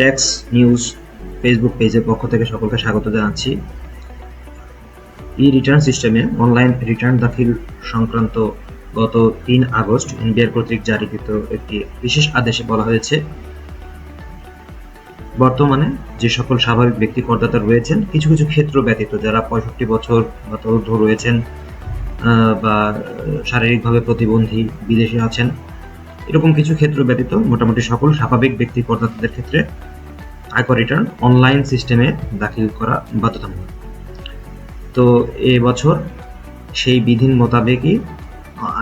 Tax news Facebook পেজের পক্ষ থেকে সকলকে স্বাগত জানাচ্ছি। ই রিটার্ন সিস্টেমে অনলাইন রিটার্ন দাখিল সংক্রান্ত গত তিন আগস্ট এনবিআর কর্তৃক জারিকৃত একটি বিশেষ আদেশে বলা হয়েছে, বর্তমানে যে সকল স্বাভাবিক ব্যক্তি করদাতা রয়েছেন, কিছু কিছু ক্ষেত্র ব্যতীত যারা পঁয়ষট্টি বছর বা তরুদ্ধ রয়েছেন বা শারীরিকভাবে প্রতিবন্ধী বিদেশে আছেন, এরকম কিছু ক্ষেত্র ব্যতীত মোটামুটি সকল স্বাভাবিক ব্যক্তি করদাতাদের ক্ষেত্রে আয়কর রিটার্ন অনলাইন সিস্টেমে দাখিল করা বাধ্যতামূলক। তো এ বছর সেই বিধির মোতাবেকই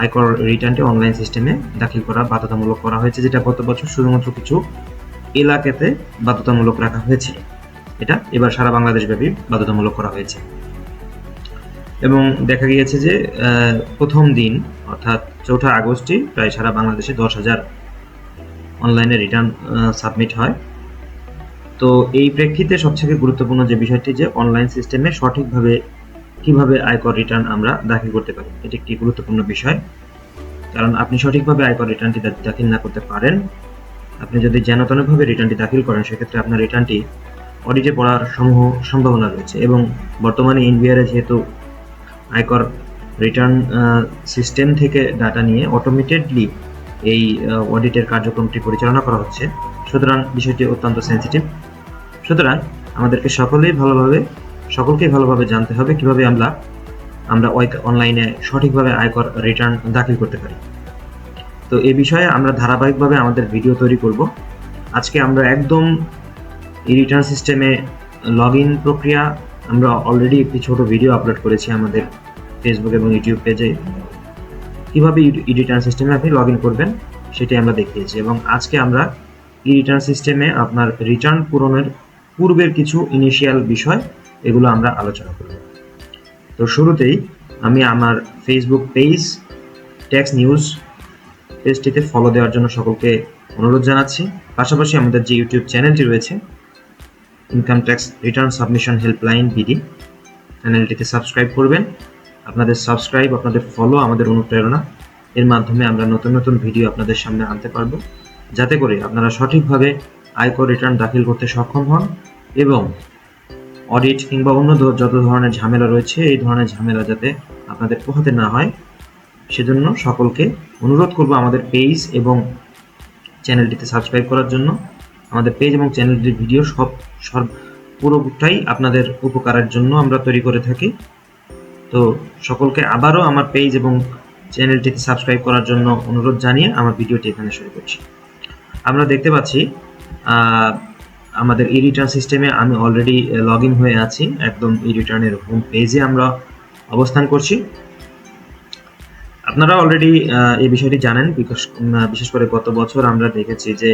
আয়কর রিটার্নটি অনলাইন সিস্টেমে দাখিল করা বাধ্যতামূলক করা হয়েছে, যেটা গত বছর শুধুমাত্র কিছু এলাকাতে বাধ্যতামূলক রাখা হয়েছিল এটা এবার সারা বাংলাদেশ ব্যাপী বাধ্যতামূলক করা হয়েছে। এবং দেখা গিয়েছে যে প্রথম দিন, অর্থাৎ চৌঠা আগস্টই প্রায় সারা বাংলাদেশে দশ হাজার অনলাইনে রিটার্ন সাবমিট হয়। তো এই প্রেক্ষিতে সবথেকে গুরুত্বপূর্ণ যে বিষয়টি যে অনলাইন সিস্টেমে সঠিকভাবে কীভাবে আয়কর রিটার্ন আমরা দাখিল করতে পারি, এটি একটি গুরুত্বপূর্ণ বিষয়। কারণ আপনি সঠিকভাবে আয়কর রিটার্নটি দাখিল না করতে পারেন। আপনি যদি যেনতনভাবে রিটার্নটি দাখিল করেন, সেক্ষেত্রে আপনার রিটার্নটি অডিটে পড়ার সমূহ সম্ভাবনা রয়েছে এবং বর্তমানে এনবিআর যেহেতু আয়কর রিটার্ন সিস্টেম থেকে ডাটা নিয়ে অটোমেটেডলি এই অডিটের কার্যক্রমটি পরিচালনা করা হচ্ছে। সুতরাং বিষয়টি অত্যন্ত সেন্সিটিভ সুতরাং আমাদেরকে সকলেই ভালোভাবে, সকলকেই ভালোভাবে জানতে হবে কীভাবে আমরা আমরা অনলাইনে সঠিকভাবে আয়কর রিটার্ন দাখিল করতে পারি। তো এ বিষয়ে আমরা ধারাবাহিকভাবে আমাদের ভিডিও তৈরি করব। আজকে আমরা একদম এই রিটার্ন সিস্টেমে লগ ইন প্রক্রিয়া, আমরা অলরেডি একটি ছোট ভিডিও আপলোড করেছি আমাদের ফেসবুক এবং ইউটিউব পেজে কীভাবে ই রিটার্ন সিস্টেমে আপনি লগ ইন করবেন সেটি আমরা দেখিয়েছি এবং আজকে আমরা ই রিটার্ন সিস্টেমে আপনার রিটার্ন পূরণের পূর্বের কিছু ইনিশিয়াল বিষয় এগুলো আমরা আলোচনা করব। তো শুরুতেই আমি আমার ফেসবুক পেজ ট্যাক্স নিউজ পেজটিতে ফলো দেওয়ার জন্য সকলকে অনুরোধ জানাচ্ছি। পাশাপাশি আমাদের যে ইউটিউব চ্যানেলটি রয়েছে income tax return submission helpline BD চ্যানেলটিতে সাবস্ক্রাইব করবেন। আপনাদের সাবস্ক্রাইব আপনাদের ফলো আমাদের অনুপ্রেরণা। এর মাধ্যমে আমরা নতুন নতুন ভিডিও আপনাদের সামনে আনতে পারব। যাতে করে আপনারা সঠিকভাবে আয়কর রিটার্ন দাখিল করতে সক্ষম হন এবং অডিট কিংবা অন্য যত ধরনের ঝামেলা রয়েছে, এই ধরনের ঝামেলা যাতে আপনাদের পোহাতে না হয়, সেজন্য সকলকে অনুরোধ করব আমাদের পেজ এবং চ্যানেলটিতে সাবস্ক্রাইব করার জন্য। আমাদের পেজ এবং চ্যানেলটির ভিডিও সব সব পুরোটাই আপনাদের উপকারের জন্য আমরা তৈরি করে থাকি। তো সকলকে আবারও আমার পেজ এবং চ্যানেলটিতে সাবস্ক্রাইব করার জন্য অনুরোধ জানিয়ে আমার ভিডিওটি এখানে শুরু করছি। আমরা দেখতে পাচ্ছি আমাদের ই রিটার্ন সিস্টেমে আমি অলরেডি লগ ইন হয়ে আছি। একদম ই রিটার্নের হোম পেজে আমরা অবস্থান করছি। আপনারা অলরেডি এই বিষয়টি জানেন বিশেষ করে গত বছর আমরা দেখেছি যে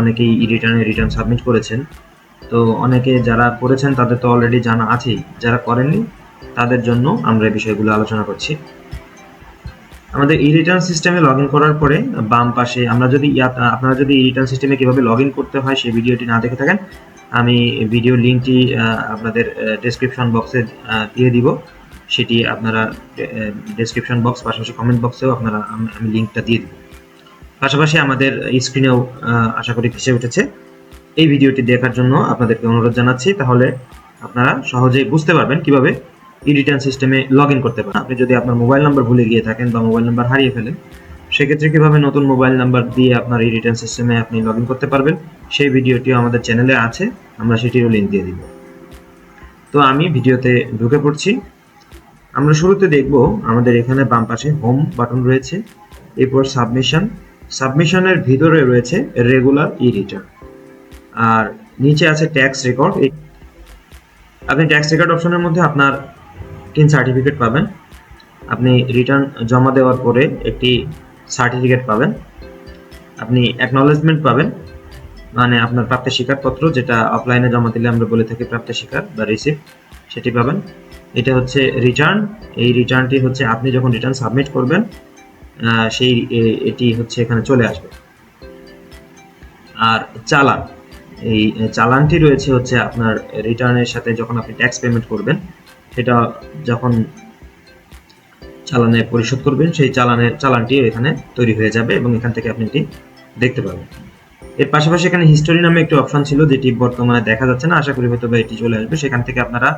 অনেকেই ই রিটার্ন সাবমিট করেছেন। তো অনেকে যারা করেছেন তাদের তো অলরেডি জানা আছেই। যারা করেননি তাদের জন্য আমরা এই বিষয়গুলো আলোচনা করছি। আমাদের ই রিটার্ন সিস্টেমে লগ করার পরে বাম পাশে আমরা যদি আপনারা যদি ই রিটার্ন সিস্টেমে কীভাবে লগ করতে হয় সেই ভিডিওটি না দেখে থাকেন, আমি ভিডিও লিঙ্কটি আপনাদের ডেসক্রিপশন বক্সে দিয়ে দিব। সেটি আপনারা ডেসক্রিপশন বক্স পাশাপাশি কমেন্ট বক্সেও আপনারা, আমি- লিঙ্কটা দিয়ে দিব। পাশাপাশি আমাদের স্ক্রিনেও আশা করি ভেসে উঠেছে। এই ভিডিওটি দেখার জন্য আপনাদেরকে অনুরোধ জানাচ্ছি। তাহলে আপনারা সহজেই বুঝতে পারবেন কীভাবে রিটার্ন সিস্টেমে লগ ইন করতে পারেন। আপনি যদি আপনার মোবাইল নাম্বার ভুলে গিয়ে থাকেন বা মোবাইল নাম্বার হারিয়ে ফেলেন, সেক্ষেত্রে কীভাবে নতুন মোবাইল নাম্বার দিয়ে আপনার ই রিটার্ন সিস্টেমে আপনি লগ ইন করতে পারবেন, সেই ভিডিওটিও আমাদের চ্যানেলে আছে, আমরা সেটিরও লিঙ্ক দিয়ে দিব। তো আমি ভিডিওতে ঢুকে পড়ছি। আমরা শুরুতে দেখব আমাদের এখানে বাম পাশে হোম বাটন রয়েছে, এরপর সাবমিশন সাবমিশনের ভিতরে রয়েছে রেগুলার ই রিটার্ন আর নিচে আছে ট্যাক্স রেকর্ড আপনি ট্যাক্স রেকর্ড অপশনের মধ্যে আপনার তিন সার্টিফিকেট পাবেন। আপনি রিটার্ন জমা দেওয়ার পরে একটি সার্টিফিকেট পাবেন। আপনি অ্যাকনলেজমেন্ট পাবেন। মানে আপনার প্রাপ্তি স্বীকারপত্র, যেটা অফলাইনে জমা দিলে আমরা বলে থাকি প্রাপ্তি স্বীকার বা রিসিপ্ট সেটি পাবেন। এটা হচ্ছে রিটার্ন এই রিটার্নটি হচ্ছে আপনি যখন রিটার্ন সাবমিট করবেন সেই এটি হচ্ছে এখানে চলে আসবে। আর চালান। এই চালানটি রয়েছে হচ্ছে আপনার রিটার্নের সাথে যখন আপনি ট্যাক্স পেমেন্ট করবেন সেটা যখন চালানে পরিশোধ করবেন, সেই চালানের চালানটি এখানে তৈরি হয়ে যাবে এবং এখান থেকে আপনি এটি দেখতে পাবেন এর পাশাপাশি এখানে হিস্টোরি নামে একটি অপশন ছিল, যেটি বর্তমানে দেখা যাচ্ছে না। আশা করি হয়তো এটি চলে আসবে। সেখান থেকে আপনারা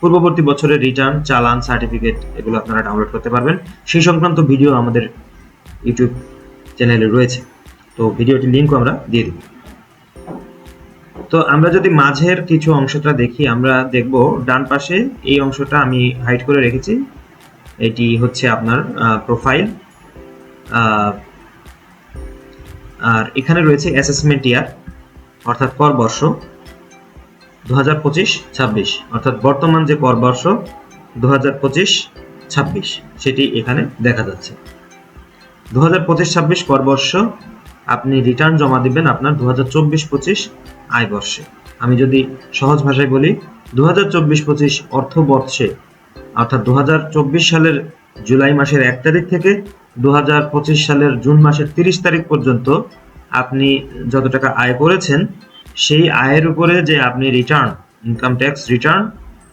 পূর্ববর্তী বছরের রিটার্ন চালান সার্টিফিকেট এগুলো আপনারা ডাউনলোড করতে পারবেন। সেই সংক্রান্ত ভিডিও আমাদের ইউটিউব চ্যানেলে রয়েছে। তো ভিডিওটির লিঙ্কও আমরা দিয়ে দিব। তো আমরা যদি মাঝের কিছু অংশটা দেখি, আমরা দেখব ডান পাশে এই অংশটা আমি হাইড করে রেখেছি। এটি হচ্ছে আপনার প্রোফাইল আর এখানে রয়েছে অ্যাসেসমেন্ট ইয়ার অর্থাৎ কর বর্ষ দু হাজার পঁচিশ, ছাব্বিশ। অর্থাৎ বর্তমান যে কর বর্ষ দু হাজার পঁচিশ, ছাব্বিশ। সেটি এখানে দেখা যাচ্ছে। দু হাজার পঁচিশ, ছাব্বিশ কর বর্ষ, আপনি রিটার্ন জমা দিবেন আপনার দু হাজার চব্বিশ, পঁচিশ আয় বর্ষে। আমি যদি সহজ ভাষায় বলি দু হাজার চব্বিশ পঁচিশ অর্থ বর্ষে অর্থাৎ দু হাজার চব্বিশ সালের জুলাই মাসের এক তারিখ থেকে দু হাজার পঁচিশ সালের জুন মাসের তিরিশ তারিখ পর্যন্ত আপনি যত টাকা আয় করেছেন, সেই আয়ের উপরে যে আপনি রিটার্ন ইনকাম ট্যাক্স রিটার্ন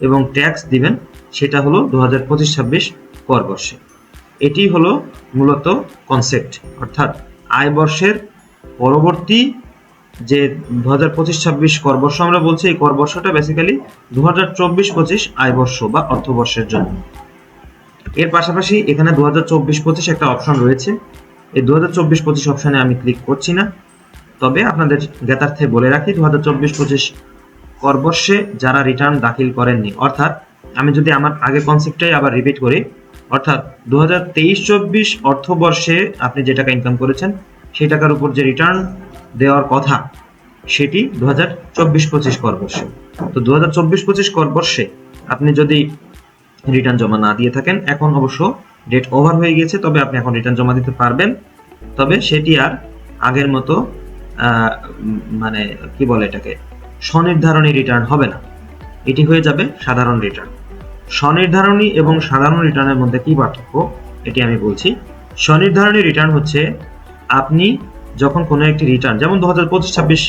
এবং ট্যাক্স দিবেন, সেটা হলো দু হাজার পঁচিশ ছাব্বিশ কর বর্ষে। এটি হলো মূলত কনসেপ্ট অর্থাৎ আয় বর্ষের পরবর্তী যে দু হাজার পঁচিশ ছাব্বিশ কর বর্ষ আমরা বলছি এই কর বর্ষটা বেসিক্যালি দু হাজার চব্বিশ পঁচিশ আয় বর্ষ বা অর্থবর্ষের জন্য। এর পাশাপাশি এখানে দু হাজার চব্বিশ পঁচিশ একটা অপশন রয়েছে। এই দু হাজার চব্বিশ পঁচিশ অপশনে আমি ক্লিক করছি না। তবে আপনাদের জ্ঞাতার্থে বলে রাখি দু হাজার চব্বিশ পঁচিশ করবর্ষে যারা রিটার্ন দাখিল করেননি, অর্থাৎ আমি যদি আমার আগে কনসেপ্টটাই আবার রিপিট করি, অর্থাৎ দু হাজার তেইশ চব্বিশ অর্থবর্ষে আপনি যে টাকা ইনকাম করেছেন, সেই টাকার উপর যে রিটার্ন দেওয়ার কথা। সেটি দু হাজার চব্বিশ পঁচিশ করবর্ষে তো দু হাজার চব্বিশ পঁচিশ করবর্ষে আপনি যদি রিটার্ন জমা না দিয়ে থাকেন, এখন অবশ্য ডেট ওভার হয়ে গিয়েছে, তবে আপনি এখন রিটার্ন জমা দিতে পারবেন। তবে সেটি আর আগের মতো মানে কি বলে এটাকে, স্বনির্ধারণী রিটার্ন হবে না। এটি হয়ে যাবে সাধারণ রিটার্ন স্বনির্ধারণী এবং সাধারণ রিটার্নের মধ্যে কি পার্থক্য, এটি আমি বলছি। স্বনির্ধারণী রিটার্ন হচ্ছে আপনি যখন কোনো একটি রিটার্ন যেমন দু হাজার পঁচিশ, ছাব্বিশ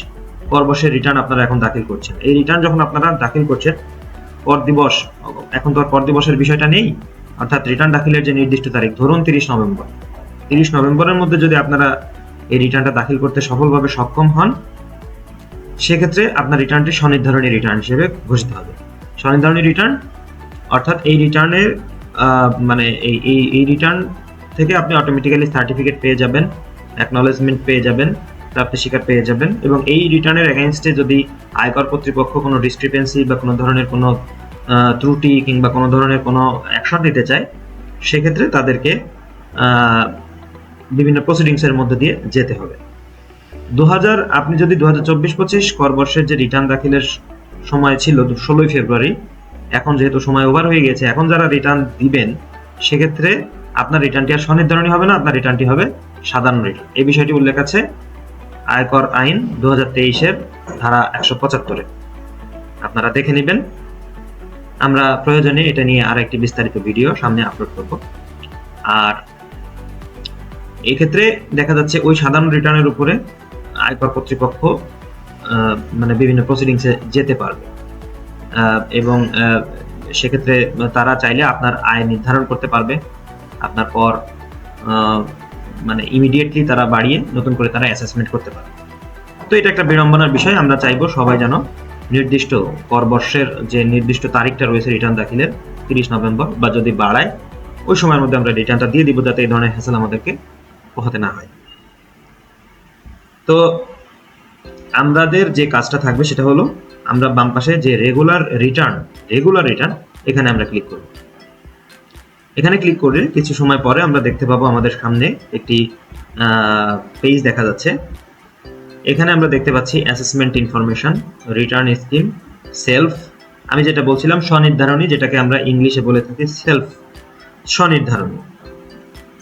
করবর্ষের রিটার্ন আপনারা এখন দাখিল করছেন। এই রিটার্ন যখন আপনারা দাখিল করছেন, কর দিবস, এখন তো আর কর দিবসের বিষয়টা নেই, অর্থাৎ রিটার্ন দাখিলের যে নির্দিষ্ট তারিখ, ধরুন তিরিশ নভেম্বর। তিরিশ নভেম্বরের মধ্যে যদি আপনারা এই রিটার্নটা দাখিল করতে সফলভাবে সক্ষম হন, সেক্ষেত্রে আপনার রিটার্নটি স্বনির্ধারণী রিটার্ন হিসেবে ঘোষিত হবে। স্বনির্ধারণী রিটার্ন অর্থাৎ এই রিটার্নের মানে এই এই রিটার্ন থেকে আপনি অটোমেটিক্যালি সার্টিফিকেট পেয়ে যাবেন। অ্যাকনলেজমেন্ট পেয়ে যাবেন প্রাপ্তি স্বীকার পেয়ে যাবেন এবং এই রিটার্নের এগেনস্টে যদি আয়কর কর্তৃপক্ষ কোনো ডিসক্রিপেন্সি বা কোনো ধরনের কোনো ত্রুটি কিংবা কোনো ধরনের কোনো অ্যাকশন নিতে চায়, সেক্ষেত্রে তাদেরকে বিভিন্ন প্রসিডিংসের মধ্যে দিয়ে যেতে হবে। দু হাজার আপনি যদি দু হাজার চব্বিশ পঁচিশ কর বর্ষের যে রিটার্ন দাখিলের সময় ছিল ষোলোই ফেব্রুয়ারি, এখন যেহেতু সময় ওভার হয়ে গেছে, এখন যারা রিটার্ন দিবেন, সেক্ষেত্রে আপনার রিটার্নটি আর স্বনির্ধারণী হবে না, আপনার রিটার্নটি হবে সাধারণ রিটার্ন। এই বিষয়টি উল্লেখ আছে আয়কর আইন দু হাজার তেইশের ধারা একশো পঁচাত্তরে। আপনারা দেখে নেবেন। আমরা প্রয়োজনে এটা নিয়ে আর একটি বিস্তারিত ভিডিও সামনে আপলোড করব। আর এই ক্ষেত্রে দেখা যাচ্ছে ওই সাধারণ রিটার্নের উপরে আয়কর কর্তৃপক্ষ মানে বিভিন্ন প্রসিডিংসে যেতে পারবে। এবং সেক্ষেত্রে তারা চাইলে আপনার আয় নির্ধারণ করতে পারবে। আপনার পর মানে ইমিডিয়েটলি তারা বাড়িয়ে নতুন করে তারা অ্যাসেসমেন্ট করতে পারে। তো এটা একটা বিড়ম্বনার বিষয়, আমরা চাইব সবাই যেন নির্দিষ্ট কর বর্ষের যে নির্দিষ্ট তারিখটা রয়েছে রিটার্ন দাখিলের তিরিশ নভেম্বর বা যদি বাড়ায়, ওই সময়ের মধ্যে আমরা রিটার্নটা দিয়ে দিব যাতে এই ধরনের হ্যাসেল আমাদেরকে পোহাতে না হয়। তো আমাদের যে কাজটা থাকবে সেটা হলো, আমরা বাম পাশে যে রেগুলার রিটার্ন রেগুলার রিটার্ন এখানে আমরা ক্লিক করব। এখানে ক্লিক করলে কিছু সময় পরে আমরা দেখতে পাবো আমাদের সামনে একটি পেজ দেখা যাচ্ছে। এখানে আমরা দেখতে পাচ্ছি assessment information return scheme self আমি যেটা বলছিলাম, স্বনির্ধারণী, যেটাকে আমরা ইংলিশে বলে থাকি সেলফ স্বনির্ধারণী।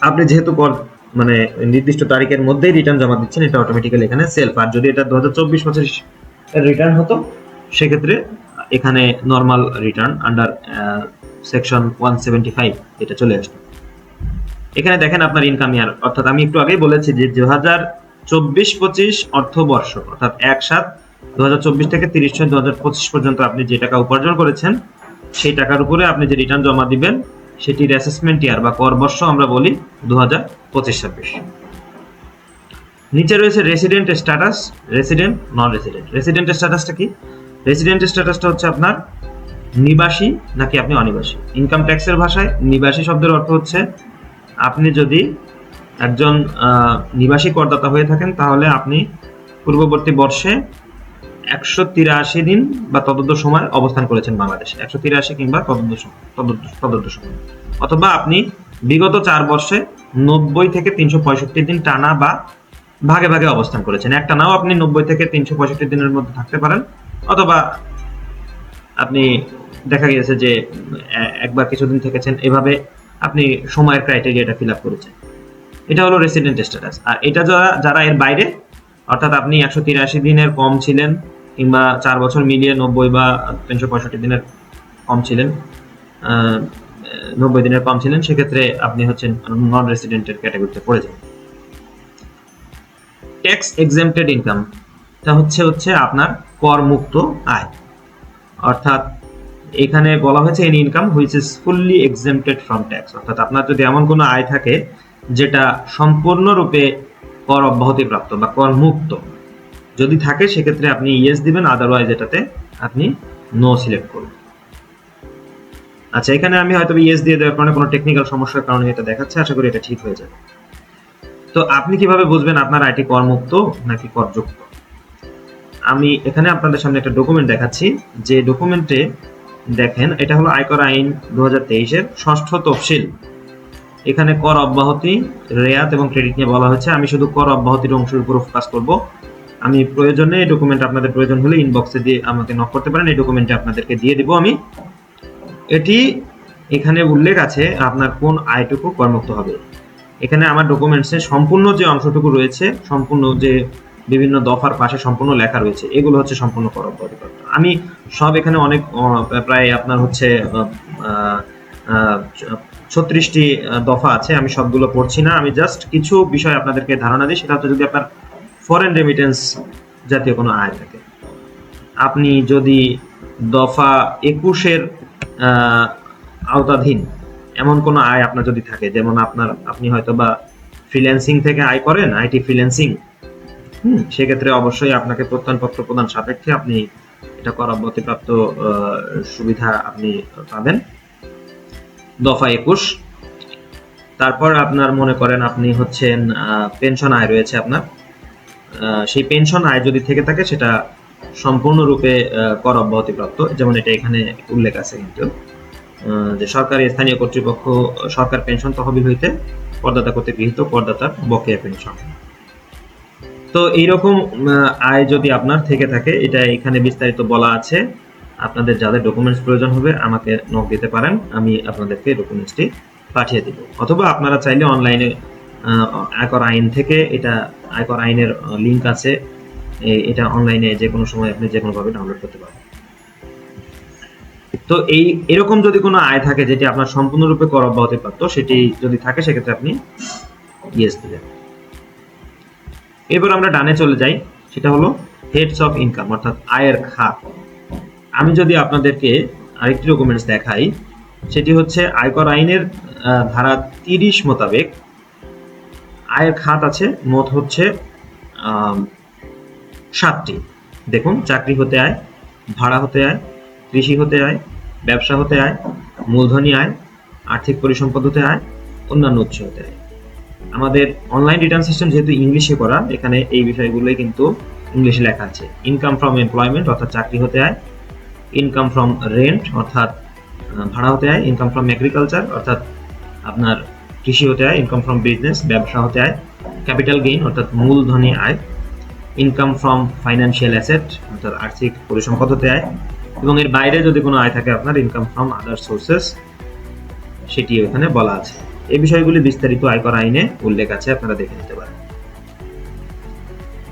আপনি যেহেতু মানে নির্দিষ্ট তারিখের মধ্যেই রিটার্ন জমা দিচ্ছেন, এটা অটোমেটিক্যালি এখানে সেলফ আর যদি এটা দু হাজার চব্বিশ পঁচিশ রিটার্ন হতো, সেক্ষেত্রে এখানে normal return under section one seventy five এটা চলে আসবে এখানে দেখেন আপনার ইনকাম ইয়ার অর্থাৎ আমি একটু আগেই বলেছি যে দু হাজার চব্বিশ পঁচিশ অর্থবর্ষ, অর্থাৎ এক সাত দু হাজার চব্বিশ থেকে তিরিশ ছয় দু হাজার পঁচিশ পর্যন্ত আপনি যে টাকা উপার্জন করেছেন, সেই টাকার উপরে আপনি যে রিটার্ন জমা দিবেন, সেটির অ্যাসেসমেন্ট ইয়ার বা কর বর্ষ আমরা বলি দু হাজার পঁচিশ ছাব্বিশ। নিচে রয়েছে resident status resident non resident resident স্ট্যাটাসটা কি? রেসিডেন্ট স্ট্যাটাসটা হচ্ছে আপনার নিবাসী নাকি আপনি অনিবাসী? ইনকাম ট্যাক্সের ভাষায় নিবাসী শব্দের অর্থ হচ্ছে আপনি যদি একজন নিবাসী করদাতা হয়ে থাকেন, তাহলে আপনি পূর্ববর্তী বর্ষে একশো তিরাশি দিন বা তদন্ত সময় অবস্থান করেছেন বাংলাদেশে। একশো তিরাশি কিংবা তদন্ত তদন্ত সময়। অথবা আপনি বিগত চার বর্ষে নব্বই থেকে তিনশো পঁয়ষট্টি দিন টানা বা ভাগে ভাগে অবস্থান করেছেন। একটা নাও আপনি নব্বই থেকে তিনশো পঁয়ষট্টি দিনের মধ্যে থাকতে পারেন। অথবা আপনি দেখা গিয়েছে যে একবার কিছুদিন থেকেছেন, এভাবে আপনি সময়ের ক্রাইটেরিয়াটা ফিল আপ করেছেন। এটা হলো রেসিডেন্ট স্ট্যাটাস আর এটা যারা যারা এর বাইরে, অর্থাৎ আপনি একশো তিরাশি দিনের কম ছিলেন, কিংবা চার বছর মিলিয়ে নব্বই বা তিনশো পঁয়ষট্টি দিনের কম ছিলেন নব্বই দিনের কম ছিলেন, সেক্ষেত্রে আপনি হচ্ছেন নন রেসিডেন্টের ক্যাটাগরিতে পড়ে যান ট্যাক্স এক্সেম্পটেড ইনকাম তা হচ্ছে হচ্ছে আপনার কর মুক্ত আয়। অর্থাৎ এখানে বলা হয়েছে any income which is fully exempted from tax অর্থাৎ আপনার যদি এমন কোনো আয় থাকে, যেটা সম্পূর্ণরূপে কর অব্যাহতি প্রাপ্ত বা কর মুক্ত যদি থাকে, সেক্ষেত্রে আপনি ইয়েস দিবেন আদারওয়াইজ এটাতে আপনি নো সিলেক্ট করবেন। আচ্ছা এখানে আমি হয়তো ইয়েস দিয়ে দেওয়ার কারণে কোনো টেকনিক্যাল সমস্যার কারণে এটা দেখাচ্ছে, আশা করি এটা ঠিক হয়ে যাবে। তো আপনি কীভাবে বুঝবেন আপনার আইটি করমুক্ত নাকি করযুক্ত? আমি এখানে আপনাদের সামনে একটা ডকুমেন্ট দেখাচ্ছি, যে ডকুমেন্টে দেখেন, এটা হলো আয়কর আইন দু হাজার তেইশের ষষ্ঠ তফসিল। এখানে কর অব্যাহতি, রেয়াত এবং ক্রেডিট নিয়ে বলা হয়েছে। আমি শুধু কর অব্যাহতির অংশের উপর ফোকাস করব। আমি প্রয়োজনে এই ডকুমেন্ট আপনাদের প্রয়োজন হলে ইনবক্সে দিয়ে আমাকে নক করতে পারেন। এই ডকুমেন্টে আপনাদেরকে দিয়ে দিব আমি। এটি এখানে উল্লেখ আছে আপনার কোন আয়টুকু করমুক্ত হবে। এখানে আমার ডকুমেন্টসে সম্পূর্ণ যে অংশটুকু রয়েছে, সম্পূর্ণ যে বিভিন্ন দফার পাশে সম্পূর্ণ লেখা রয়েছে। এগুলো হচ্ছে সম্পূর্ণ কর অব্যাহতিপ্রাপ্ত আমি সব এখানে অনেক প্রায় আপনার হচ্ছে ছত্রিশটি দফা আছে। আমি সবগুলো পড়ছি না। আমি জাস্ট কিছু বিষয় আপনাদেরকে ধারণা দিই। সেটা হচ্ছে যদি আপনার ফরেন রেমিটেন্স জাতীয় কোনো আয় থাকে। আপনি যদি দফা একুশের আওতাধীন এমন কোনো আয় আপনার যদি থাকে, যেমন আপনার, আপনি হয়তো বা ফ্রিল্যান্সিং থেকে আয় করেন, আইটি ফ্রিল্যান্সিং সেক্ষেত্রে অবশ্যই আপনাকে প্রত্যয়নপত্র প্রদান সাপেক্ষে আপনি এটা কর অব্যাহতিপ্রাপ্ত সুবিধা আপনি পাবেন। দফা একুশ। তারপর আপনার মনে করেন আপনি হচ্ছেন পেনশন আয় রয়েছে আপনার। সেই পেনশন আয় যদি থেকে থাকে সেটা সম্পূর্ণরূপে কর অব্যাহতিপ্রাপ্ত যেমন এটা এখানে উল্লেখ আছে কিন্তু যে সরকারি, স্থানীয় কর্তৃপক্ষ সরকার পেনশন তহবিল হইতে করদাতা কর্তৃক গৃহীত করদাতার বকেয়া পেনশন। তো এইরকম আয় যদি আপনার থেকে থাকে, এটা এখানে বিস্তারিত বলা আছে। আপনাদের যাদের ডকুমেন্টস প্রয়োজন হবে, আমাকে নক দিতে পারেন, আমি আপনাদেরকে ডকুমেন্টসটি পাঠিয়ে দিব। অথবা আপনারা চাইলে অনলাইনে আয়কর আইন থেকে এটা, আয়কর আইনের লিংক আছে। এটা অনলাইনে যে কোনো সময় আপনি যে কোনোভাবে ডাউনলোড করতে পারেন। তো এই, এরকম যদি কোনো আয় থাকে, যেটি আপনার সম্পূর্ণরূপে কর অব্যাহতি প্রাপ্ত সেটি যদি থাকে, সেক্ষেত্রে আপনি ইয়েস দিবেন এরপর আমরা ডানে চলে যাই, সেটা হলো হেডস অফ ইনকাম অর্থাৎ আয়ের খাত আমি যদি আপনাদেরকে আরেকটি ডকুমেন্টস দেখাই, সেটি হচ্ছে আয়কর আইনের ধারা তিরিশ মোতাবেক আয়ের খাত আছে, মোট হচ্ছে সাতটি। দেখুন, চাকরি হতে আয়, ভাড়া হতে আয়, কৃষি হতে আয়, ব্যবসা হতে আয়, মূলধনী আয়, আর্থিক পরিসম্পদ হতে আয়, অন্যান্য উৎস হতে আয়। আমাদের অনলাইন রিটার্ন সিস্টেম যেহেতু ইংলিশে করা, এখানে এই বিষয়গুলোই কিন্তু ইংলিশে লেখা আছে। ইনকাম ফ্রম এমপ্লয়মেন্ট অর্থাৎ চাকরি হতে আয় ইনকাম ফ্রম রেন্ট অর্থাৎ ভাড়া হতে আয় ইনকাম ফ্রম এগ্রিকালচার অর্থাৎ আপনার কৃষি হতে আয় ইনকাম ফ্রম বিজনেস ব্যবসা হতে আয় ক্যাপিটাল গেইন অর্থাৎ মূলধনী আয় ইনকাম ফ্রম ফাইন্যান্সিয়াল অ্যাসেট অর্থাৎ আর্থিক পরিসম্পদ হতে আয় এবং এর বাইরে যদি কোনো আয় থাকে আপনার ইনকাম ফ্রম আদার সোর্সেস সেটি এখানে বলা আছে। এই বিষয়গুলি বিস্তারিত আয়কর আইনে উল্লেখ আছে, আপনারা দেখে নিতে পারেন।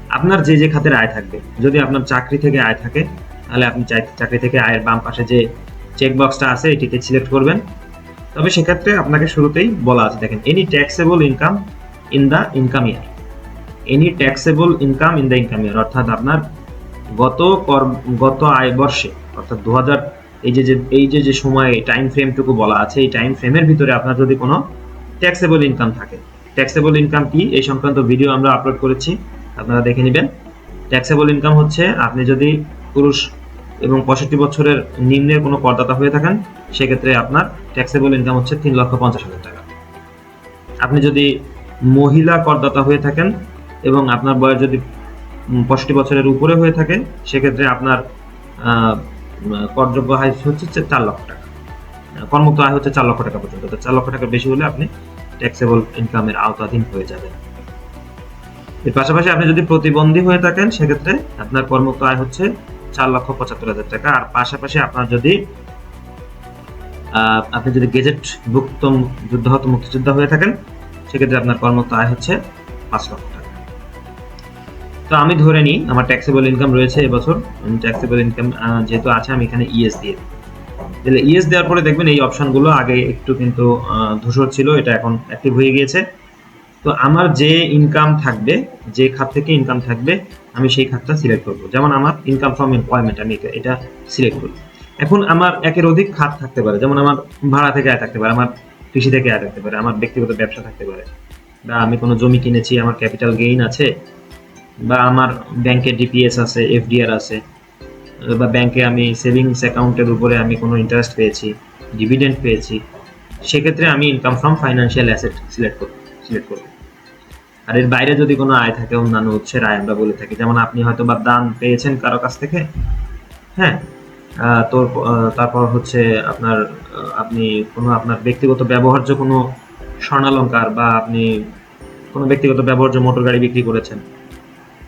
আপনার যে যে খাতের আয় থাকবে, যদি আপনার চাকরি থেকে আয় থাকে, তাহলে আপনি চাকরি থেকে আয়ের বাম পাশে যে চেক বক্সটা আছে এটিতে সিলেক্ট করবেন। তবে সেক্ষেত্রে আপনাকে শুরুতেই বলা আছে, দেখেন any taxable income in the income year any taxable income in the income year অর্থাৎ আপনার গত কর, গত আয় বর্ষে, অর্থাৎ দু হাজার এই যে- এই যে যে সময় টাইম ফ্রেমটুকু বলা আছে, এই টাইম ফ্রেমের ভিতরে আপনার যদি কোনো ট্যাক্সেবল ইনকাম থাকে। ট্যাক্সেবল ইনকাম কি? এই সংক্রান্ত ভিডিও আমরা আপলোড করেছি, আপনারা দেখে নেবেন। ট্যাক্সেবল ইনকাম হচ্ছে, আপনি যদি পুরুষ এবং পঁয়ষট্টি বছরের নিম্নের কোনো করদাতা হয়ে থাকেন, সেক্ষেত্রে আপনার ট্যাক্সেবল ইনকাম হচ্ছে তিন লক্ষ পঞ্চাশ হাজার টাকা। আপনি যদি মহিলা করদাতা হয়ে থাকেন এবং আপনার বয়স যদি পঁয়ষট্টি বছরের উপরে হয়ে থাকে, সেক্ষেত্রে আপনার করযোগ্য আয় হচ্ছে চার লক্ষ টাকা। কর্মুক্ত আয় হচ্ছে চার লক্ষ টাকা পর্যন্ত। চার লক্ষ টাকার বেশি হলে আপনি ট্যাক্সেবল ইনকামের আওতাধীন হয়ে যাবেন এর পাশাপাশি আপনি যদি প্রতিবন্ধী হয়ে থাকেন, সেক্ষেত্রে আপনার কর্মুক্ত আয় হচ্ছে চার লক্ষ পঁচাত্তর হাজার টাকা। আর পাশাপাশি আপনার যদি আপনি যদি গেজেট ভুক্ত যুদ্ধাহত মুক্তিযোদ্ধা হয়ে থাকেন, সেক্ষেত্রে আপনার কর্মত আয় হচ্ছে পাঁচ লক্ষ টাকা। তো আমি ধরে নিই, আমার ট্যাক্সেবল ইনকাম রয়েছে এবছর। ট্যাক্সেবল ইনকাম যেহেতু আছে, আমি এখানে ইএস দিয়ে দিই। তাহলে ইএস দেওয়ার পরে দেখবেন এই অপশানগুলো আগে একটু কিন্তু ধূসর ছিল, এটা এখন অ্যাক্টিভ হয়ে গিয়েছে। তো আমার যে ইনকাম থাকবে, যে খাত থেকে ইনকাম থাকবে, আমি সেই খাতটা সিলেক্ট করব। যেমন আমার ইনকাম ফ্রম এমপ্লয়মেন্ট আমি এটা- সিলেক্ট করব এখন আমার একের অধিক খাত থাকতে পারে, যেমন আমার ভাড়া থেকে আয় থাকতে পারে, আমার কৃষি থেকে আয় থাকতে পারে, আমার ব্যক্তিগত ব্যবসা থাকতে পারে, বা আমি কোনো জমি কিনেছি, আমার ক্যাপিটাল গেইন আছে, বা আমার ব্যাংকে ডিপিএস আছে এফডিআর আছে বা ব্যাংকে আমি সেভিংস অ্যাকাউন্টের উপরে আমি কোনো ইন্টারেস্ট পেয়েছি ডিভিডেন্ড পেয়েছি সেক্ষেত্রে আমি income from financial asset select করব সিলেক্ট করব। আর এর বাইরে যদি কোনো আয় থাকে অন্যান্য উৎসের আয় আমরা বলে থাকি যেমন আপনি হয়তো বা দান পেয়েছেন কারও কাছ থেকে হ্যাঁ? আহ, তো তারপর হচ্ছে আপনার আপনি কোনো আপনার ব্যক্তিগত ব্যবহার্য কোনো স্বর্ণালঙ্কার বা আপনি কোনো ব্যক্তিগত ব্যবহার্য মোটর গাড়ি বিক্রি করেছেন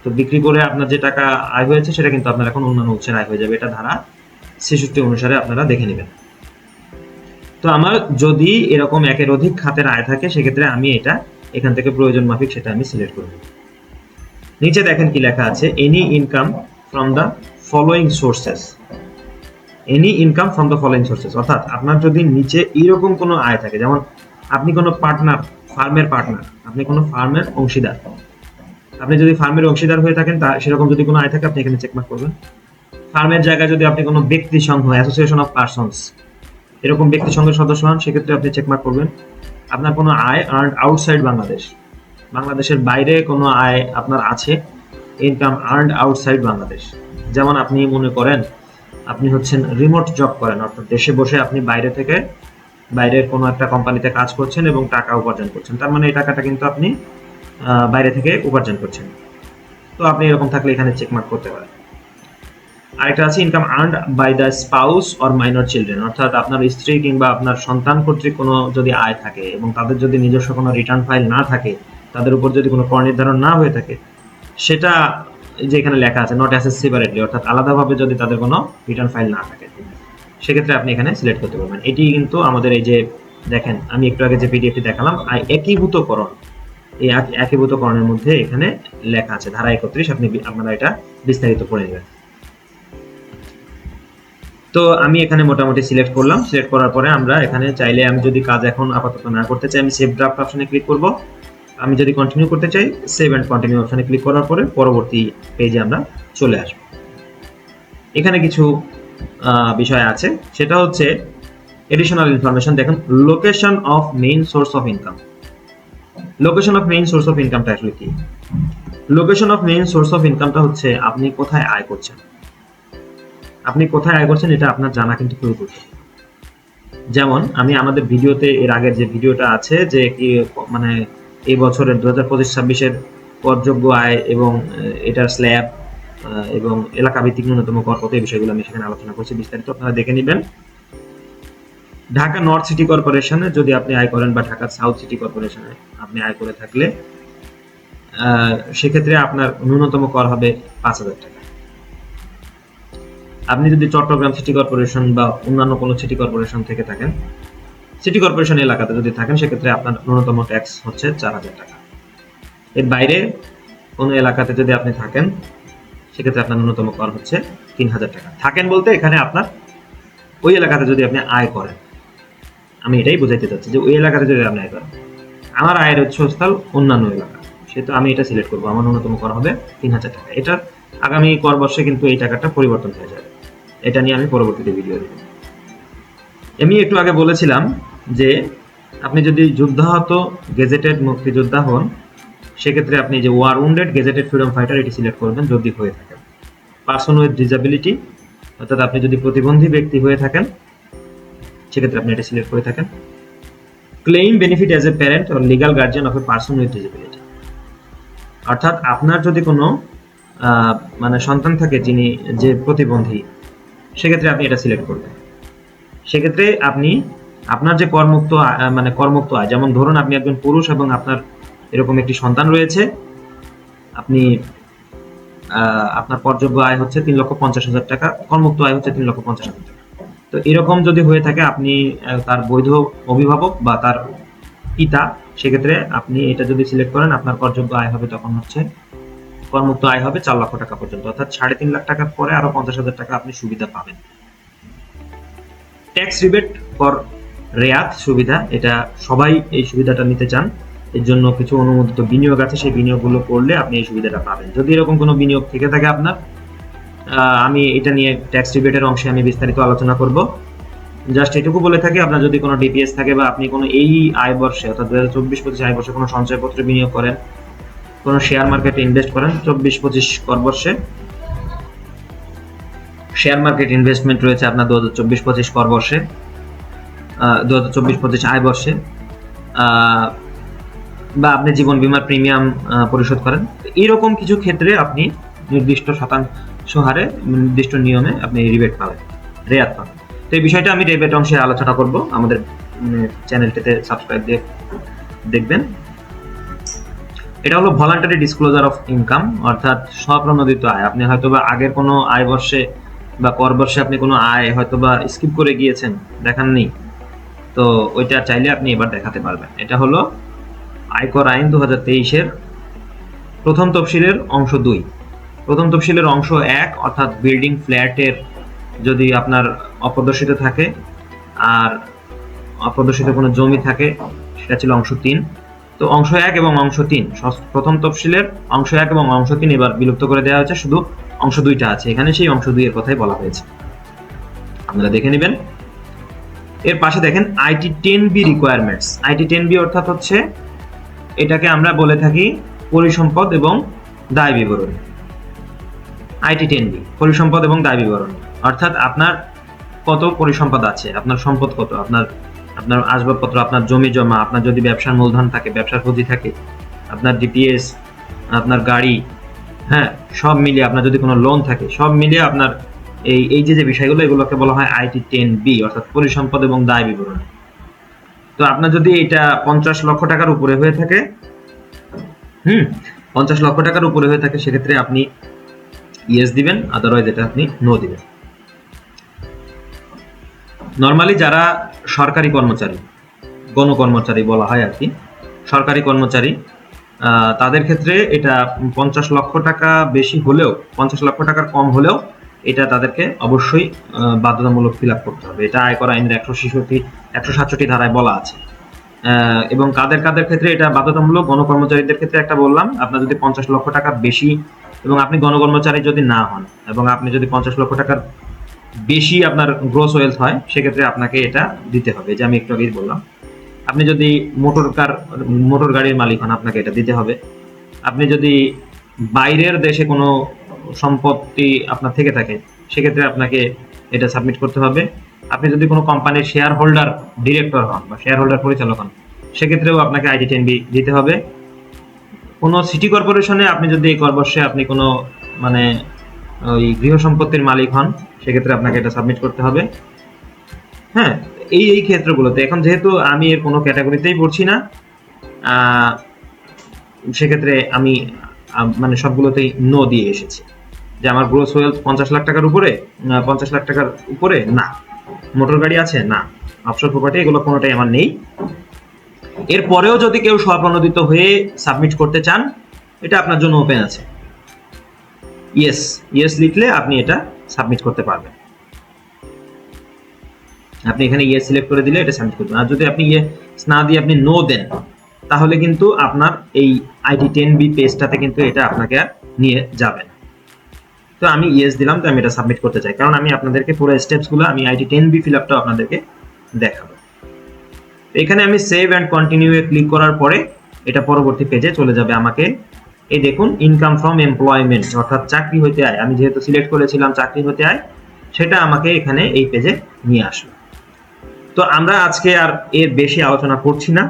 তো বিক্রি করে আপনার যে টাকা আয় হয়েছে, সেটা কিন্তু আপনার এখন অন্যান্য উৎসের আয় হয়ে যাবে। এটা ধারা ছেষট্টি অনুসারে আপনারা দেখে নেবেন। তো আমার যদি এরকম একের অধিক খাতের আয় থাকে, সেক্ষেত্রে আমি এটা এখান থেকে প্রয়োজন মাফিক সেটা আমি সিলেক্ট করব নিচে দেখেন কি লেখা আছে any income from the following sources any income from the following sources অর্থাৎ আপনার যদি নিচে এইরকম কোনো আয় থাকে, যেমন আপনি কোনো পার্টনার ফার্মের পার্টনার আপনি কোনো ফার্মের অংশীদার আপনি যদি ফার্মের অংশীদার হয়ে থাকেন, তা সেরকম যদি কোনো আয় থাকে, আপনি এখানে চেকমার্ক করবেন। ফার্মের জায়গায় যদি আপনি কোনো ব্যক্তি সংঘ অ্যাসোসিয়েশন অফ পার্সনস এরকম ব্যক্তি সংঘের সদস্য হন, সেক্ষেত্রে আপনি চেকমার্ক করবেন। আপনার কোনো আয় আর্ন আউটসাইড বাংলাদেশ। বাংলাদেশের বাইরে কোনো আয় আপনার আছে ইনকাম আর্ন আউটসাইড বাংলাদেশ। যেমন আপনি মনে করেন, আপনি হচ্ছেন রিমোট জব করেন, অর্থাৎ দেশে বসে আপনি বাইরে থেকে বাইরের কোনো একটা কোম্পানিতে কাজ করছেন এবং টাকা উপার্জন করছেন। তার মানে এই টাকাটা কিন্তু আপনি বাইরে থেকে উপার্জন করছেন। তো আপনি এরকম থাকলে এখানে চেকমার্ক করতে পারেন। আরেকটা আছে income earned by the spouse or minor children অর্থাৎ আপনার স্ত্রী কিংবা আপনার সন্তান কর্তৃক কোনো যদি আয় থাকে এবং তাদের যদি নিজস্ব কোনো রিটার্ন ফাইল না থাকে, তাদের উপর যদি কোনো কর নির্ধারণ না হয়ে থাকে, সেটা যে এখানে লেখা আছে নট অ্যাসেস সেপারেটলি অর্থাৎ আলাদাভাবে যদি তাদের কোনো রিটার্ন ফাইল না থাকে। সেক্ষেত্রে আপনি এখানে সিলেক্ট করতে পারবেন। এটি কিন্তু আমাদের এই যে দেখেন, আমি একটু আগে যে পিডিএফটি দেখালাম একীভূতকরণ। এই এক- একীভূতকরণের মধ্যে এখানে লেখা আছে, ধারা একত্রিশ, আপনি আপনারা এটা বিস্তারিত পড়ে নেবেন। তো আমি এখানে মোটামুটি সিলেক্ট করলাম সিলেক্ট করার পরে আমরা এখানে চাইলে আমি যদি কাজ এখন আপাতত না করতে চাই, আমি সেভ ড্রাফট অপশনে ক্লিক করব। আমি যদি কন্টিনিউ করতে চাই সেভ অ্যান্ড কন্টিনিউ অপশনে ক্লিক করার পরে পরবর্তী পেজে আমরা চলে আসব। এখানে কিছু বিষয় আছে, সেটা হচ্ছে এডিশনাল ইনফরমেশন দেখেন location of main source of income location of main source of ইনকামটা আসলে কি? Location of main source of ইনকামটা হচ্ছে আপনি কোথায় আয় করছেন। আপনি কোথায় আয় করছেন এটা আপনার জানা কিন্তু খুবই গুরুত্বপূর্ণ যেমন, আমি আমাদের ভিডিওতে এর আগের যে ভিডিওটা আছে যে কি মানে এই বছরের দু হাজার পঁচিশ ছাব্বিশের করযোগ্য আয় এবং এটার স্ল্যাব এবং এলাকা ভিত্তিক ন্যূনতম কর কত, এই বিষয়গুলো আমি সেখানে আলোচনা করছি বিস্তারিত, আপনারা দেখে নেবেন। ঢাকা নর্থ সিটি কর্পোরেশনে যদি আপনি আয় করেন বা ঢাকা সাউথ সিটি কর্পোরেশনে আপনি আয় করে থাকলে সেক্ষেত্রে আপনার ন্যূনতম কর হবে পাঁচ হাজার টাকা। আপনি যদি চট্টগ্রাম সিটি কর্পোরেশন বা অন্যান্য কোনো সিটি কর্পোরেশন থেকে থাকেন, সিটি কর্পোরেশন এলাকাতে যদি থাকেন, সেক্ষেত্রে আপনার ন্যূনতম ট্যাক্স হচ্ছে চার হাজার টাকা। এর বাইরে কোনো এলাকাতে যদি আপনি থাকেন, সেক্ষেত্রে আপনার ন্যূনতম কর হচ্ছে তিন হাজার টাকা। থাকেন বলতে এখানে আপনার ওই এলাকাতে যদি আপনি আয় করেন আমি এটাই বোঝাইতে চাচ্ছি যে ওই এলাকাতে যদি আপনি আয় করেন আমার আয়ের উৎসস্থল অন্যান্য এলাকা, সেহেতু আমি এটা সিলেক্ট করব, আমার ন্যূনতম কর হবে তিন হাজার টাকা। এটা আগামী কর বর্ষে কিন্তু এই টাকাটা পরিবর্তন হয়ে যাবে। এটা নিয়ে আমি পরবর্তীতে ভিডিও দেব। আমি একটু আগে বলেছিলাম যে আপনি যদি যুদ্ধাহত গেজেটেড মুক্তিযোদ্ধা হন, সেক্ষেত্রে আপনি যে war wounded gazetted freedom fighter এটি সিলেক্ট করবেন, যদি হয়ে থাকেন পার্সন উইথ ডিসেবিলিটি অর্থাৎ আপনি যদি প্রতিবন্ধী ব্যক্তি হয়ে থাকেন সেক্ষেত্রে আপনি এটা সিলেক্ট করে থাকেন। Claim benefit as a parent or legal guardian of a person with disability অর্থাৎ আপনার যদি কোনো মানে সন্তান থাকে যিনি, যে প্রতিবন্ধী, সেক্ষেত্রে আপনি এটা সিলেক্ট করবেন। সেক্ষেত্রে আপনি, আপনার যে করমুক্ত মানে করমুক্ত আয়, যেমন ধরুন আপনি একজন পুরুষ এবং আপনার এরকম একটি সন্তান রয়েছে, আপনি আপনার পরযোগ্য আয় হচ্ছে তিন লক্ষ পঞ্চাশ হাজার টাকা, করমুক্ত আয় হচ্ছে তিন লক্ষ পঞ্চাশ হাজার টাকা। তো এরকম যদি হয়ে থাকে, আপনি তার বৈধ অভিভাবক বা তার পিতা, সেক্ষেত্রে আপনি এটা যদি সিলেক্ট করেন, আপনার করযোগ্য আয় হবে তখন হচ্ছে, করমুক্ত আয় হবে চার লক্ষ টাকা পর্যন্ত। অর্থাৎ সাড়ে তিন লাখ টাকার পরে আরও পঞ্চাশ হাজার টাকা আপনি সুবিধা পাবেন। ট্যাক্স রিবেট ফর রেয়াত সুবিধা, এটা সবাই এই সুবিধাটা নিতে চান। এর জন্য কিছু অনুমোদিত বিনিয়োগ আছে, সেই বিনিয়োগগুলো করলে আপনি এই সুবিধাটা পাবেন। যদি এরকম কোনো বিনিয়োগ থেকে থাকে আপনার আমি এটা নিয়ে ট্যাক্স রিবেটের অংশে আমি বিস্তারিত আলোচনা করব। জাস্ট এটুকু বলে থাকি, আপনার যদি কোনো ডিপিএস থাকে বা আপনি কোনো এই আয় বর্ষে, অর্থাৎ দু হাজার চব্বিশ পঁচিশ আয় বর্ষে কোনো সঞ্চয়পত্রে বিনিয়োগ করেন, কোনো শেয়ার মার্কেটে ইনভেস্ট করেন, চব্বিশ পঁচিশ কর বর্ষে শেয়ার মার্কেট ইনভেস্টমেন্ট রয়েছে আপনার দু হাজার চব্বিশ পঁচিশ কর বর্ষে দু হাজার চব্বিশ পঁচিশ আয় বর্ষে বা আপনি জীবন বীমার প্রিমিয়াম পরিশোধ করেন। তো এইরকম কিছু ক্ষেত্রে আপনি নির্দিষ্ট শতাংশ হারে নির্দিষ্ট নিয়মে আপনি রিবেট পাবেন, রেয়াত পাবেন। তো এই বিষয়টা আমি রিবেট অংশে আলোচনা করব। আমাদের চ্যানেলটিতে সাবস্ক্রাইব দিয়ে দেখবেন। এটা হলো ভলান্টারি ডিসক্লোজার অফ ইনকাম অর্থাৎ স্বপ্রণোদিত আয়। আপনি হয়তোবা আগের কোনো আয় বর্ষে বা কর বর্ষে আপনি কোনো আয় হয়তোবা স্কিপ করে গিয়েছেন, দেখাননি। তো ওইটা চাইলে আপনি এবার দেখাতে পারবেন। এটা হলো আয়কর আইন দু হাজার তেইশের প্রথম তফসিলের অংশ দুই। প্রথম তফসিলের অংশ এক, অর্থাৎ বিল্ডিং ফ্ল্যাটের যদি আপনার অপ্রদর্শিত থাকে, আর অপ্রদর্শিত কোনো জমি থাকে, সেটা ছিল অংশ তিন। তো অংশ এক এবং অংশ তিন প্রথম তফসিলের অংশ এক এবং অংশ তিন এবার বিলুপ্ত করে দেওয়া হয়েছে, শুধু অংশ দুইটা আছে। এখানে সেই অংশ দুইয়ের কথাই বলা হয়েছে। আপনারা দেখে নেবেন। এর পাশে দেখেন IT ten B requirements IT ten B অর্থাৎ হচ্ছে, এটাকে আমরা বলে থাকি পরিসম্পদ এবং দায় বিবরণী। আইটি টেন বি পরিসম্পদ এবং দায় বিবরণ। অর্থাৎ আপনার কত পরিসম্পদ আছে, আপনার সম্পদ কত, আপনার আপনার আসবাবপত্র, আপনার জমি জমা, আপনার যদি ব্যবসার মূলধন থাকে, ব্যবসার পুঁজি থাকে, আপনার ডিপিএস আপনার গাড়ি হ্যাঁ সব মিলিয়ে আপনার যদি কোনো লোন থাকে, সব মিলিয়ে আপনার এই এই যে যে বিষয়গুলো, এগুলোকে বলা হয় আইটি টেন বি অর্থাৎ পরিসম্পদ এবং দায় বিবরণ। তো আপনার যদি এটা পঞ্চাশ লক্ষ টাকার উপরে হয়ে থাকে, হুম, পঞ্চাশ লক্ষ টাকার উপরে হয়ে থাকে, সেক্ষেত্রে আপনি ইয়েস দিবেন আদারওয়াইজ এটা আপনি নো দিবেন। নর্মালি যারা সরকারি কর্মচারী, গণকর্মচারী বলা হয় আর কি, সরকারি কর্মচারী তাদের ক্ষেত্রে এটা পঞ্চাশ লক্ষ টাকা বেশি হলেও, পঞ্চাশ লক্ষ টাকার কম হলেও এটা তাদেরকে অবশ্যই বাধ্যতামূলক ফিল করতে হবে। এটা আয়কর আইনের একশো ছেষট্টি, একশো সাতষট্টি ধারায় বলা আছে। এবং কাদের কাদের ক্ষেত্রে এটা বাধ্যতামূলক, গণকর্মচারীদের ক্ষেত্রে একটা বললাম, আপনার যদি পঞ্চাশ লক্ষ টাকা বেশি এবং আপনি গণকর্মচারী যদি না হন এবং আপনি যদি পঞ্চাশ লক্ষ টাকার বেশি আপনার গ্রোস ওয়েলথ হয়, সেক্ষেত্রে আপনাকে এটা দিতে হবে। যে আমি একটু আগেই বললাম, আপনি যদি মোটর কার, মোটর গাড়ির মালিক হন, আপনাকে এটা দিতে হবে। আপনি যদি বাইরের দেশে কোনো সম্পত্তি আপনার থেকে থাকে, সেক্ষেত্রে আপনাকে এটা সাবমিট করতে হবে। আপনি যদি কোনো কোম্পানির শেয়ার হোল্ডার ডিরেক্টর হন বা শেয়ার হোল্ডার পরিচালক হন, সেক্ষেত্রেও আপনাকে আইডি টেন বি দিতে হবে। কোনো সিটি কর্পোরেশনে আপনি যদি এই কর্বর্ষে আপনি কোনো মানে ওই গৃহ সম্পত্তির মালিক হন, সেক্ষেত্রে আপনাকে এটা সাবমিট করতে হবে। হ্যাঁ এই এই ক্ষেত্রগুলোতে। এখন যেহেতু আমি এর কোনো ক্যাটাগরিতেই পড়ছি না সেক্ষেত্রে আমি মানে সবগুলোতেই নো দিয়ে এসেছি। যে আমার গ্রোস ওয়েলথ পঞ্চাশ লাখ টাকার উপরে পঞ্চাশ লাখ টাকার উপরে, না। মোটর গাড়ি আছে, না। অফশোর প্রপার্টি এগুলো কোনোটাই আমার নেই। এরপরেও যদি কেউ স্বপ্রণোদিত হয়ে সাবমিট করতে চান, এটা আপনার জন্য ওপেন আছে। ইয়েস ইয়েস লিখলে আপনি এটা সাবমিট করতে পারবেন। আপনি এখানে ইয়ে সিলেক্ট করে দিলে এটা সাবমিট করবেন। আর যদি আপনি ইয়ে না দিয়ে আপনি নো দেন, তাহলে কিন্তু আপনার এই আইটি টেন বি পেজটাতে কিন্তু এটা আপনাকে নিয়ে যাবে না। তো আমি ইয়েস দিলাম, তো আমি এটা সাবমিট করতে চাই। কারণ আমি আপনাদেরকে পুরো স্টেপসগুলো আমি আইটি টেন বি ফিল আপটাও আপনাদেরকে দেখাবো। এখানে আমি সেভ অ্যান্ড কন্টিনিউ এ ক্লিক করার পরে এটা পরবর্তী পেজে চলে যাবে আমাকে। এই দেখুন ইনকাম ফ্রম এমপ্লয়মেন্ট অর্থাৎ চাকরি হতে আয়। আমি যেহেতু সিলেক্ট করেছিলাম চাকরি হতে আয়, সেটা আমাকে এখানে এই পেজে নিয়ে আসলো তো আমরা আজকে আর এর বেশি আলোচনা করছি না।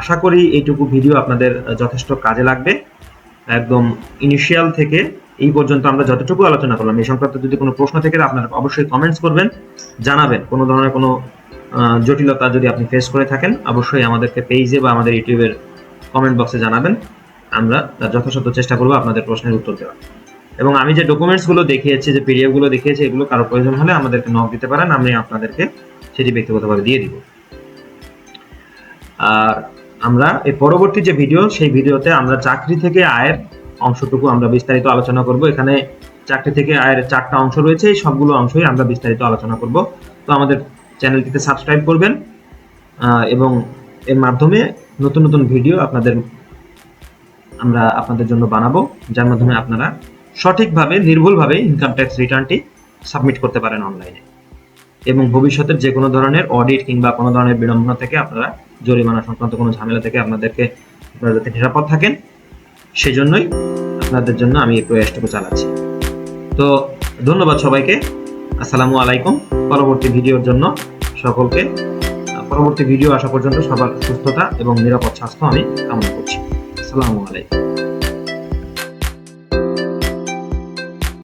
আশা করি এইটুকু ভিডিও আপনাদের যথেষ্ট কাজে লাগবে। একদম ইনিশিয়াল থেকে এই পর্যন্ত আমরা যতটুকু আলোচনা করলাম, এই সংক্রান্ত যদি কোনো প্রশ্ন থেকে আপনারা অবশ্যই কমেন্টস করবেন, জানাবেন। কোনো ধরনের কোনো জটিলতা যদি আপনি ফেস করে থাকেন, অবশ্যই আমাদেরকে পেজে বা আমাদের ইউটিউবের কমেন্ট বক্সে জানাবেন। আমরা যথাসাধ্য চেষ্টা করব আপনাদের প্রশ্নের উত্তর দেওয়ার। এবং আমি যে ডকুমেন্টসগুলো দেখিয়েছি, যে পিডিএফগুলো দেখিয়েছি, এগুলো কারও প্রয়োজন হলে আমাদেরকে নক দিতে পারেন, আমি আপনাদেরকে সেটি ব্যক্তিগতভাবে দিয়ে দিব। আর আমরা এই পরবর্তী যে ভিডিও সেই ভিডিওতে আমরা চাকরি থেকে আয়ের অংশটুকু আমরা বিস্তারিত আলোচনা করব। এখানে চাকরি থেকে আয়ের চারটা অংশ রয়েছে, এই সবগুলো অংশই আমরা বিস্তারিত আলোচনা করব। তো আমাদের চ্যানেলটিতে সাবস্ক্রাইব করবেন এবং এর মাধ্যমে নতুন নতুন ভিডিও আপনাদের, আমরা আপনাদের জন্য বানাবো, যার মাধ্যমে আপনারা সঠিকভাবে, নির্ভুলভাবে ইনকাম ট্যাক্স রিটার্নটি সাবমিট করতে পারেন অনলাইনে এবং ভবিষ্যতের যে কোনো ধরনের অডিট কিংবা কোনো ধরনের বিড়ম্বনা থেকে আপনারা জরিমানা সংক্রান্ত কোনো ঝামেলা থেকে আপনাদেরকে, আপনারা যাতে নিরাপদ থাকেন, সেজন্যই আপনাদের জন্য আমি এই প্রয়াসটুকু চালাচ্ছি। তো ধন্যবাদ সবাইকে। আসসালামু আলাইকুম। পরবর্তী ভিডিওর জন্য সকলকে পরবর্তী ভিডিও আসা পর্যন্ত সবার সুস্থতা এবং নিরাপদ স্বাস্থ্য আমি কামনা করছি। আসসালামু আলাইকুম।